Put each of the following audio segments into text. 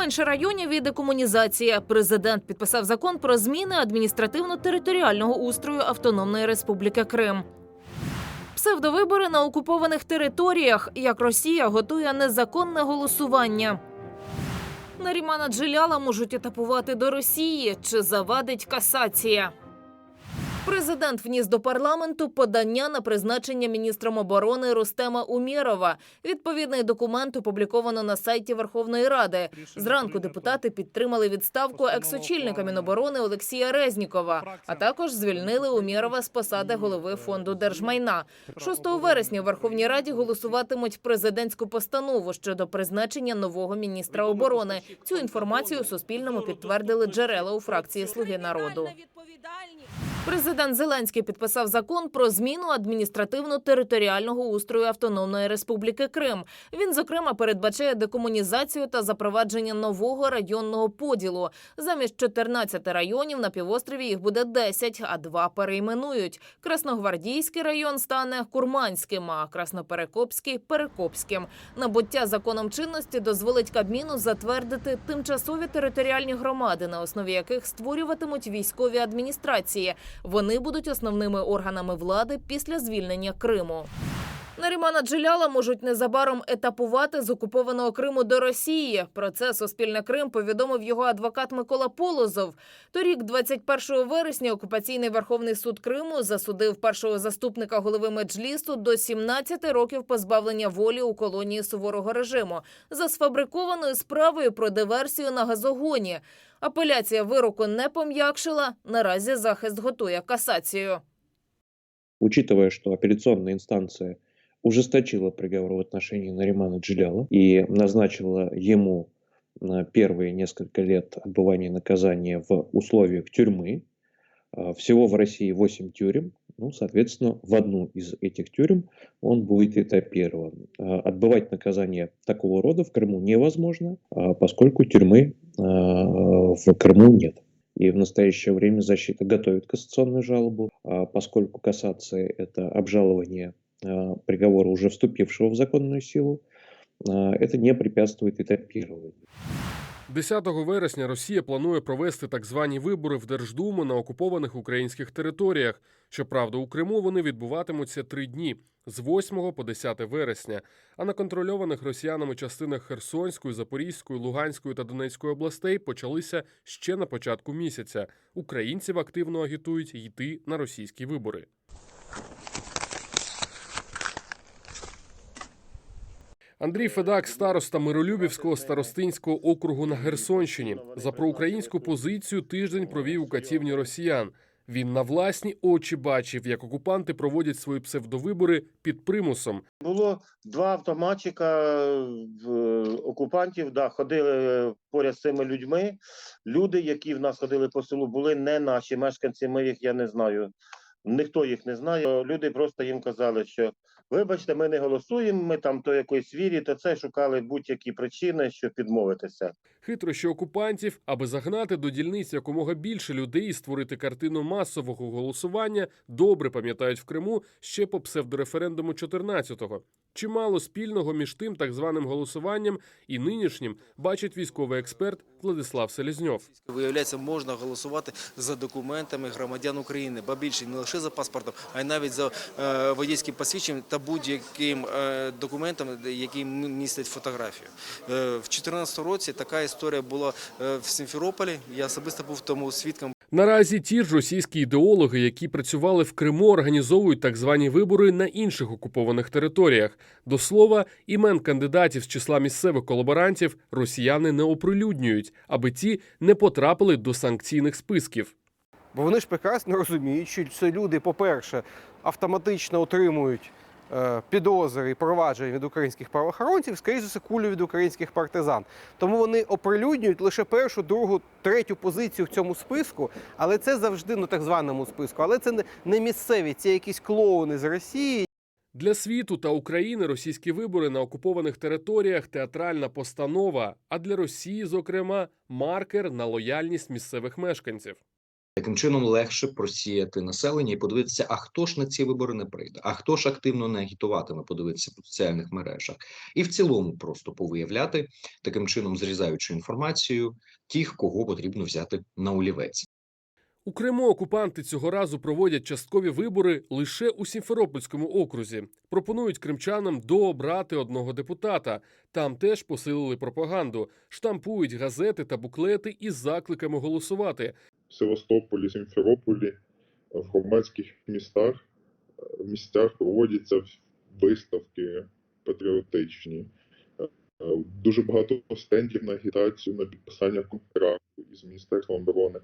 Менше районів і декомунізація. Президент підписав закон про зміни адміністративно-територіального устрою Автономної Республіки Крим. Псевдовибори на окупованих територіях, як Росія готує незаконне голосування. Нарімана Джеляла можуть етапувати до Росії чи завадить касація. Президент вніс до парламенту подання на призначення міністром оборони Рустема Умєрова. Відповідний документ опубліковано на сайті Верховної Ради. Зранку депутати підтримали відставку екс-очільника Міноборони Олексія Резнікова, а також звільнили Умєрова з посади голови фонду держмайна. 6 вересня в Верховній Раді голосуватимуть президентську постанову щодо призначення нового міністра оборони. Цю інформацію Суспільному підтвердили джерела у фракції Слуги народу. Президент Зеленський підписав закон про зміну адміністративно-територіального устрою Автономної Республіки Крим. Він, зокрема, передбачає декомунізацію та запровадження нового районного поділу. Замість 14 районів на півострові їх буде 10, а два перейменують. Красногвардійський район стане Курманським, а Красноперекопський Перекопським. Набуття законом чинності дозволить Кабміну затвердити тимчасові територіальні громади, на основі яких створюватимуть військові адміністрації. Вони будуть основними органами влади після звільнення Криму. Нарімана Джеляла можуть незабаром етапувати з окупованого Криму до Росії. Про це Суспільне Крим повідомив його адвокат Микола Полозов. Торік, 21 вересня, окупаційний Верховний суд Криму засудив першого заступника голови Меджлісу до 17 років позбавлення волі у колонії суворого режиму за сфабрикованою справою про диверсію на газогоні. Апеляція вироку не пом'якшила. Наразі захист готує касацію. учитывая, что апелляционная инстанция ужесточила приговор в отношении Наримана Джиляла и назначила ему на первые несколько лет отбывания наказания в условиях тюрьмы, а, всего в России 8 тюрем, ну, соответственно, в одну из этих тюрем он будет этапирован. А, Отбывать наказание такого рода в Крыму невозможно, поскольку тюрьмы в Крыму нет. И в настоящее время защита готовит кассационную жалобу, а поскольку кассация – это обжалование приговора, уже вступившего в законную силу, а, это не препятствует этапированию. 10 вересня Росія планує провести так звані вибори в Держдуму на окупованих українських територіях. Щоправда, у Криму вони відбуватимуться три дні з 8 по 10 вересня. А на контрольованих росіянами частинах Херсонської, Запорізької, Луганської та Донецької областей почалися ще на початку місяця. Українців активно агітують йти на російські вибори. Андрій Федак, староста Миролюбівського старостинського округу на Херсонщині, за проукраїнську позицію тиждень провів у катівні росіян. Він на власні очі бачив, як окупанти проводять свої псевдовибори під примусом. Було два автоматчика в окупантів, да, ходили поряд з цими людьми. Люди, які в нас ходили по селу, були не наші мешканці. Ми їх я не знаю. Ніхто їх не знає. Люди просто їм казали, що вибачте, ми не голосуємо. Ми там то якоїсь вірі, то це шукали будь-які причини, щоб Хитро Хитрощі окупантів, аби загнати до дільниць якомога більше людей і створити картину масового голосування, добре пам'ятають в Криму ще по псевдореферендуму 14-го. Чимало спільного між тим так званим голосуванням і нинішнім бачить військовий експерт Владислав Селезньов. Виявляється, можна голосувати за документами громадян України, ба більше не лише за паспортом, а й навіть за е, водійським посвідченням та будь-яким е, документом, який містить фотографію. Е, в 2014 році така історія була в Сімферополі. Я особисто був тому свідком. Наразі ті ж російські ідеологи, які працювали в Криму, організовують так звані вибори на інших окупованих територіях. До слова, імен кандидатів з числа місцевих колаборантів росіяни не оприлюднюють, аби ті не потрапили до санкційних списків. Бо вони ж прекрасно розуміють, що це люди, по-перше, автоматично отримують підозри і провадження від українських правоохоронців, скоріше за кулю від українських партизан. Тому вони оприлюднюють лише першу, другу, третю позицію в цьому списку, але це завжди ну так званому списку. Але це не місцеві, це якісь клоуни з Росії, Для світу та України російські вибори на окупованих територіях театральна постанова, а для Росії, зокрема, маркер на лояльність місцевих мешканців. Таким чином легше просіяти населення і подивитися, а хто ж на ці вибори не прийде, а хто ж активно не агітуватиме, подивитися по соціальних мережах, і в цілому просто повиявляти таким чином, зрізаючи інформацію, тих, кого потрібно взяти на олівець. У Криму окупанти цього разу проводять часткові вибори лише у Сімферопольському окрузі. Пропонують кримчанам дообрати одного депутата. Там теж посилили пропаганду, штампують газети та буклети із закликами голосувати. В Севастополі, Сімферополі, в громадських містах, е, місцях проводяться виставки патріотичні. Е, Дуже багато стендів на агітацію, на підписання контракту із Міністерством оборони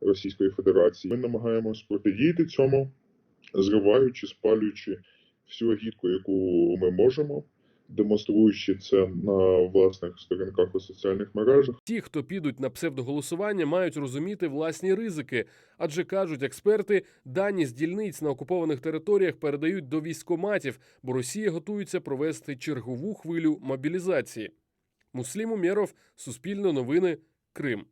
Російської Федерації. Ми намагаємось протидіяти цьому, зриваючи, спалюючи всю агітку, яку ми можемо, демонструючи це на власних сторінках у соціальних мережах. Ті, хто підуть на псевдоголосування, мають розуміти власні ризики, адже кажуть експерти, дані з дільниць на окупованих територіях передають до військоматів, бо Росія готується провести чергову хвилю мобілізації. Муслім Умєров, Суспільне новини, Крим.